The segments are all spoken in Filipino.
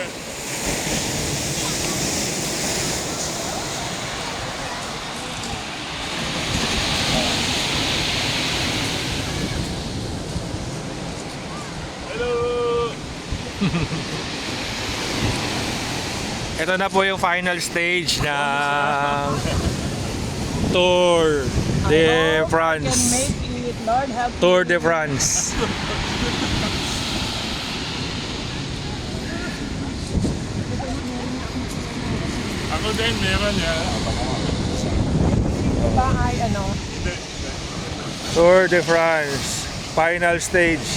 dyan. Hello! Ito na po yung final stage ng Tour de France. Lord help Tour de France. Ako din, meron yan. ba ay ano? Hindi, hindi. Tour de France. Final stage.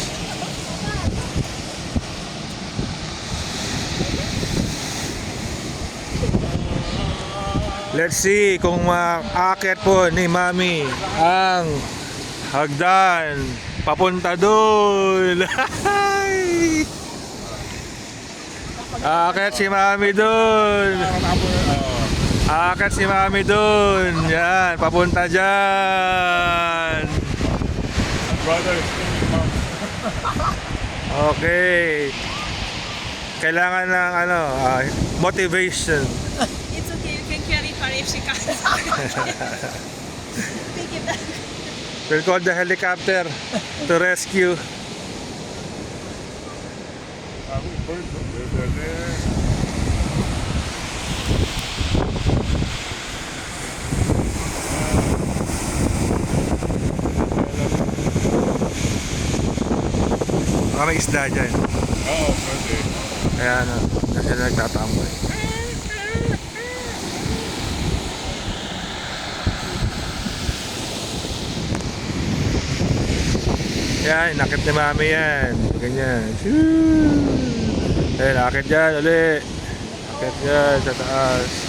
Let's see kung maakit po ni Mami ang hagdan papunta doon. Akit si Mami doon. Akit si Mami doon. Yan, papunta dyan. Okay. Kailangan ng ano, ah, motivation. It's okay, you can carry her if she comes. Take it back. We'll call the helicopter to rescue. Ako, bird, bird, bird. Baka may isda dyan. Oo, pwede. Kaya ano, kasi nagtatambay. Yan, nakit ni mami yan. Ganyan. Shoo! Ayun, nakit dyan, uli. Nakit dyan, sa taas.